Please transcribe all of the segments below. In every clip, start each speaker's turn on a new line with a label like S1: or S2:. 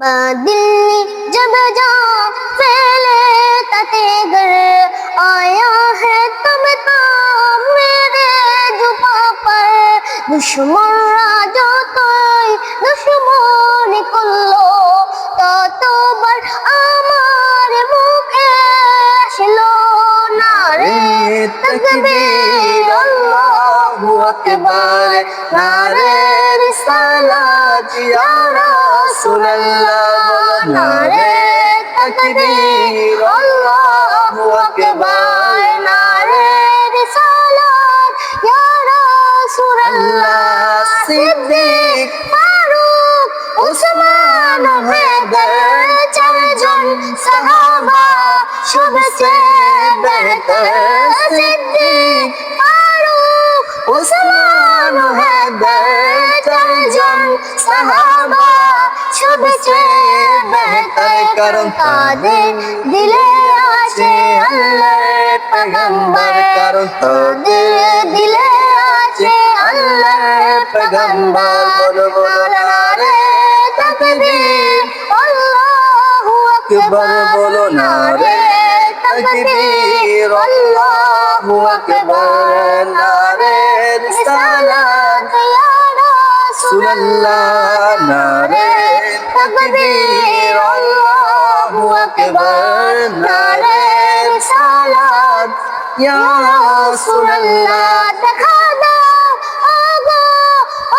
S1: दिल्ली जब जा फैले ततेगर आया है तब तो मेरे जुबा पर दुश्मन राजा তাই দুশ্মন করলো ততবার আমার মুখে আসলো না রে তকবীর আল্লাহু আল্লাহু আকবার নারে রিসালাত ইয়া রাসূলুল্লাহ নারে তাকবীর আল্লাহু আকবার নারে রিসালাত ইয়া রাসূলুল্লাহ সিদ্দিক ফারুক উসমান হায়দার চারজন সাহাবা সবচেয়ে বেহতর সাহাবা সবসে বেহতর কারণ তাদের দিলে আছে আল্লাহর পয়গম্বর। কারণ তাদের দিলে আছে আল্লাহর পয়গম্বর। বলো বলো নারে তাকবীর আল্লাহু আকবার। বলো নারে তাকবীর আল্লাহু আকবার। আকবার নারে রিসালাত ইয়া রাসূলুল্লাহ, দেখা দাও। ওগো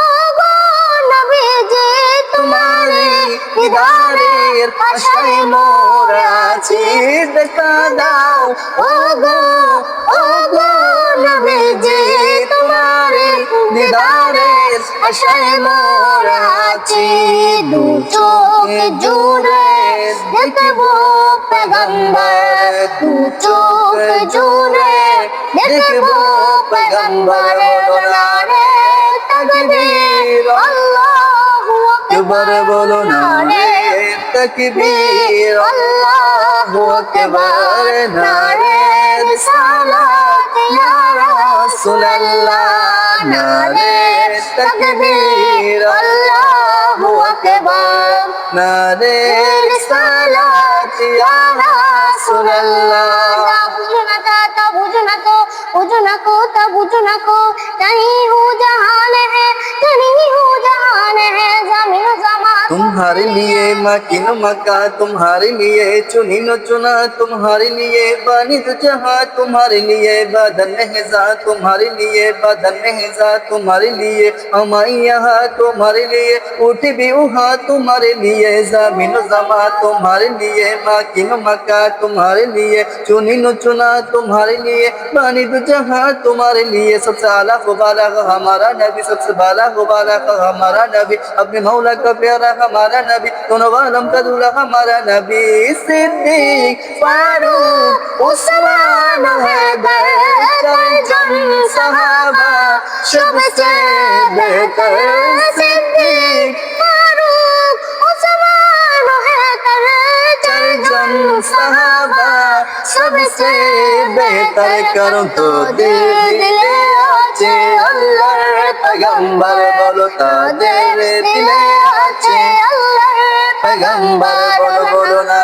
S1: ওগো নবীজি, তোমারে দিদারের আশায় মোর আছি। দেখা দাও। ওগো ওগো নবীজি আশায় মোর আছি দু চোখ জুড়ে। দেখব পেগম্বর দু চোখ জুড়ে। দেখব পেগম্বর নারে তকবীর। আল্লাহু আকবার বলো নারে তকবীর। আল্লাহু আকবার নারে রিসালাত ইয়া রাসূলুল্লাহ তাকবীর। আল্লাহু আকবার। নারে সালাত ইয়া রাসূলুল্লাহ। বুঝো না তা বুঝো না কো বুঝো না কো তা বুঝো না কো তাই হু জাহানে
S2: तुम्हारे लिए मकिन मका तुम्हारे लिए चुनी न चुना तुम्हारे लिए बानी तो जहाँ तुम्हारे लिए बदन हिजा तुम्हारे लिए बदन हिजा तुम्हारे लिए हमारे यहाँ तुम्हारे लिए उठ भी उहा तुम्हारे लिए ज़मीन जमा तुम्हारे लिए मकिन मक्का तुम्हारे लिए चुनी न चुना तुम्हारे लिए बानी तो जहाँ तुम्हारे लिए सबसे आला गुबाला हमारा नबी सबसे बाला गुबाला हमारा नबी अपने मौला का प्यारा हमारा नबी दोनों आलम का दूल्हा हमारा नबी सिद्दीक फारूक
S1: उस्मान हैदर जन सहाबा सबसे बेहतर सिद्दीक फारूक उस्मान हैदर
S2: जन सहाबा सबसे बेहतर करो तो दिल दिले আছে আল্লাহর পয়গম্বর বলো তাদের দিলে বলো বলো না।